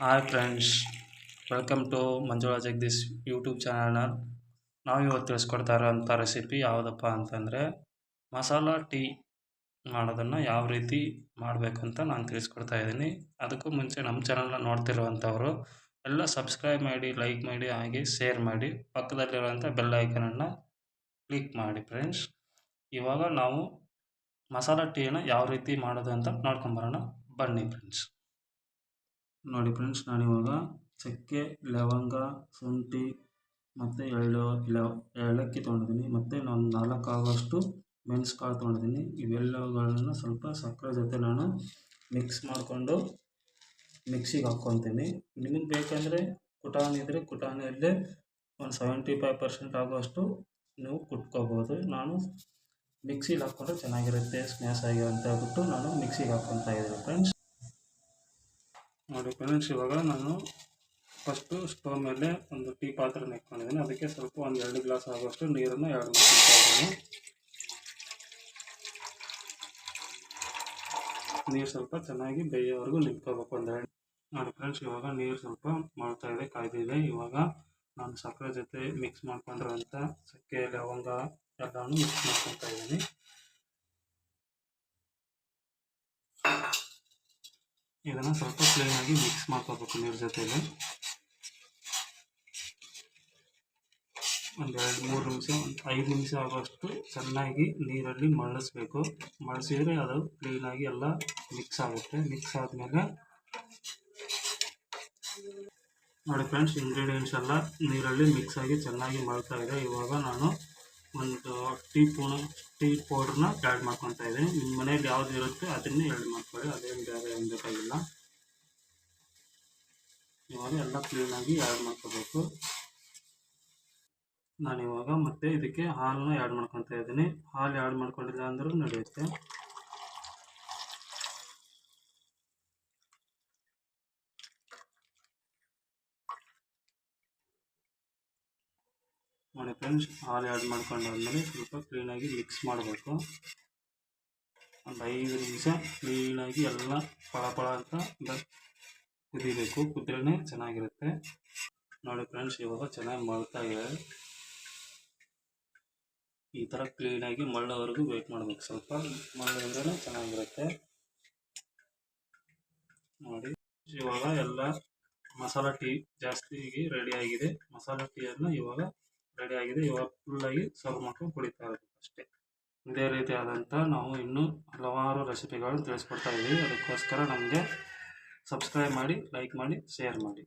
Hi friends welcome to Manjula Jagadish YouTube ಚಾನಲ್ನ ನಾವು ಇವತ್ತು ತಿಳಿಸ್ಕೊಡ್ತಾ ಇರೋಂಥ ರೆಸಿಪಿ ಯಾವುದಪ್ಪ ಅಂತಂದರೆ ಮಸಾಲ ಟೀ ಮಾಡೋದನ್ನು ಯಾವ ರೀತಿ ಮಾಡಬೇಕು ಅಂತ ನಾನು ತಿಳಿಸ್ಕೊಡ್ತಾ ಇದ್ದೀನಿ. ಅದಕ್ಕೂ ಮುಂಚೆ ನಮ್ಮ ಚಾನಲ್ನ ನೋಡ್ತಿರುವಂಥವರು ಎಲ್ಲ ಸಬ್ಸ್ಕ್ರೈಬ್ ಮಾಡಿ ಲೈಕ್ ಮಾಡಿ, ಹಾಗೆ ಶೇರ್ ಮಾಡಿ, ಪಕ್ಕದಲ್ಲಿರುವಂಥ ಬೆಲ್ ಐಕನನ್ನು ಕ್ಲಿಕ್ ಮಾಡಿ ಫ್ರೆಂಡ್ಸ್ ಇವಾಗ ನಾವು ಮಸಾಲ ಟೀಯನ್ನು ಯಾವ ರೀತಿ ಮಾಡೋದು ಅಂತ ನೋಡ್ಕೊಂಬರೋಣ ಬನ್ನಿ ಫ್ರೆಂಡ್ಸ್ ನೋಡಿ ಫ್ರೆಂಡ್ಸ್ ನಾನಿವಾಗ ಚಕ್ಕೆ, ಲವಂಗ, ಶುಂಠಿ ಮತ್ತು ಎಳ್ಳು ಏಲಕ್ಕಿ ತೊಗೊಂಡಿದ್ದೀನಿ. ಮತ್ತು ನಾನು ನಾಲ್ಕು ಆಗೋಷ್ಟು ಮೆಣಸು ಕಾಳು ತೊಗೊಂಡಿದ್ದೀನಿ. ಇವೆಲ್ಲವುಗಳನ್ನು ಸ್ವಲ್ಪ ಸಕ್ಕರೆ ಜೊತೆ ನಾನು ಮಿಕ್ಸ್ ಮಾಡಿಕೊಂಡು ಮಿಕ್ಸಿಗೆ ಹಾಕ್ಕೊತೀನಿ. ನಿಮಗೆ ಬೇಕಂದರೆ ಕುಟಾಣಿ ಇದ್ದರೆ ಕುಟಾಣಿಯಲ್ಲೇ ಒಂದು ಸೆವೆಂಟಿ ಫೈವ್ ಪರ್ಸೆಂಟ್ ಆಗುವಷ್ಟು ನೀವು ಕುಟ್ಕೋಬೋದು. ನಾನು ಮಿಕ್ಸಿಗೆ ಹಾಕ್ಕೊಂಡ್ರೆ ಚೆನ್ನಾಗಿರುತ್ತೆ ಸ್ಮ್ಯಾಶ್ ಆಗಿ ಅಂತ ಹೇಳ್ಬಿಟ್ಟು ನಾನು ಮಿಕ್ಸಿಗೆ ಹಾಕ್ಕೊತಾ ಇದ್ದೀನಿ. ಫ್ರೆಂಡ್ಸ್ ನೋಡಿ ಫ್ರೆಂಡ್ಸ್ ಇವಾಗ ನಾನು ಫಸ್ಟು ಸ್ಟವ್ ಮೇಲೆ ಒಂದು ಟೀ ಪಾತ್ರೆ ಇಟ್ಕೊಂಡಿದ್ದೀನಿ. ಅದಕ್ಕೆ ಸ್ವಲ್ಪ ಒಂದು ಎರಡು ಗ್ಲಾಸ್ ಆಗುವಷ್ಟು ನೀರನ್ನು ಎರಡು ನೀರು ಸ್ವಲ್ಪ ಚೆನ್ನಾಗಿ ಬೇಯೋವರೆಗೂ ನಿಂತ್ಕೋಬೇಕು ಒಂದು ಎರಡು ನೋಡಿ ಫ್ರೆಂಡ್ಸ್ ಇವಾಗ ನೀರು ಸ್ವಲ್ಪ ಮಾಡ್ತಾ ಇದೆ, ಕಾಯ್ದಿದೆ. ಇವಾಗ ನಾನು ಸಕ್ಕರೆ ಜೊತೆ ಮಿಕ್ಸ್ ಮಾಡ್ಕೊಂಡಿರೋಂಥ ಚಕ್ಕೆ ಲವಂಗ ಎಲ್ಲವನ್ನು ಮಿಕ್ಸ್ ಮಾಡ್ಕೊತಾ ಇದ್ದೀನಿ. ಇದನ್ನು ಸ್ವಲ್ಪ ಕ್ಲೀನಾಗಿ ಮಿಕ್ಸ್ ಮಾಡ್ಕೋಬೇಕು ನೀರು ಜೊತೆಲಿ ಒಂದು ಎರಡು, ಮೂರು ನಿಮಿಷ, ಒಂದು ಐದು ನಿಮಿಷ ಆಗುವಷ್ಟು ಚೆನ್ನಾಗಿ ನೀರಲ್ಲಿ ಮರಳಿಸ್ಬೇಕು. ಮರಳಿಸಿದ್ರೆ ಅದು ಕ್ಲೀನಾಗಿ ಎಲ್ಲ ಮಿಕ್ಸ್ ಆಗುತ್ತೆ. ಮಿಕ್ಸ್ ಆದಮೇಲೆ ನೋಡಿ ಫ್ರೆಂಡ್ಸ್ ಇಂಗ್ರೀಡಿಯೆಂಟ್ಸ್ ಎಲ್ಲ ನೀರಲ್ಲಿ ಮಿಕ್ಸ್ ಆಗಿ ಚೆನ್ನಾಗಿ ಮಳ್ತಾ ಇದೆ. ಇವಾಗ ನಾನು ಒಂದು ಟೀ ಪೂನ ಟೀ ಪೌಡ್ರನ್ನ ಆ್ಯಡ್ ಮಾಡ್ಕೊತಾ ಇದ್ದೀನಿ. ನಿಮ್ಮ ಮನೇಲಿ ಯಾವ್ದು ಇರುತ್ತೆ ಅದನ್ನೇ ಆ್ಯಡ್ ಮಾಡ್ಕೊಳ್ಳಿ. ಅದೇನು ಬೇರೆ ಏನು ಬೇಕಾಗಿಲ್ಲ. ಇವಾಗ ಎಲ್ಲ ಕ್ಲೀನಾಗಿ ಆ್ಯಡ್ ಮಾಡ್ಕೋಬೇಕು. ನಾನಿವಾಗ ಮತ್ತೆ ಇದಕ್ಕೆ ಹಾಲನ್ನ ಆ್ಯಡ್ ಮಾಡ್ಕೊತಾ ಇದ್ದೀನಿ. ಹಾಲು ಆ್ಯಡ್ ಮಾಡ್ಕೊಂಡಿಲ್ಲ ಅಂದರೂ ನಡೆಯುತ್ತೆ. ನೋಡಿ ಫ್ರೆಂಡ್ಸ್ ಹಾಲು ಆ್ಯಡ್ ಮಾಡ್ಕೊಂಡಾದ್ಮೇಲೆ ಸ್ವಲ್ಪ ಕ್ಲೀನಾಗಿ ಮಿಕ್ಸ್ ಮಾಡಬೇಕು. ಒಂದು ಐದು ನಿಮಿಷ ಕ್ಲೀನಾಗಿ ಎಲ್ಲ ಪಳ ಪಳ ಅಂತ ಕುದಿಬೇಕು. ಕುದ್ರೇ ಚೆನ್ನಾಗಿರುತ್ತೆ. ನೋಡಿ ಫ್ರೆಂಡ್ಸ್ ಇವಾಗ ಚೆನ್ನಾಗಿ ಮಳ್ತಾ ಇದೆ. ಈ ಥರ ಕ್ಲೀನಾಗಿ ಮಳ್ಳೋವರೆಗೂ ವೆಯ್ಟ್ ಮಾಡಬೇಕು. ಸ್ವಲ್ಪ ಮಳ್ಳಿದ್ರೇ ಚೆನ್ನಾಗಿರುತ್ತೆ. ನೋಡಿ ಇವಾಗ ಎಲ್ಲ ಮಸಾಲ ಟೀ ಜಾಸ್ತಿ ರೆಡಿ ಆಗಿದೆ. ಮಸಾಲ ಟೀಯನ್ನು ಇವಾಗ ರೆಡಿ ಆಗಿದೆ. ಇವಾಗ ಫುಲ್ಲಾಗಿ ಸರ್ವ್ ಮಾಡ್ಕೊಂಡು ಕುಡಿತಾ ಇರಬೇಕು ಅಷ್ಟೇ. ಇದೇ ರೀತಿಯಾದಂಥ ನಾವು ಇನ್ನೂ ಹಲವಾರು ರೆಸಿಪಿಗಳನ್ನು ತಿಳಿಸ್ಕೊಡ್ತಾ ಇದ್ದೀವಿ. ಅದಕ್ಕೋಸ್ಕರ ನಮಗೆ ಸಬ್ಸ್ಕ್ರೈಬ್ ಮಾಡಿ ಲೈಕ್ ಮಾಡಿ ಶೇರ್ ಮಾಡಿ.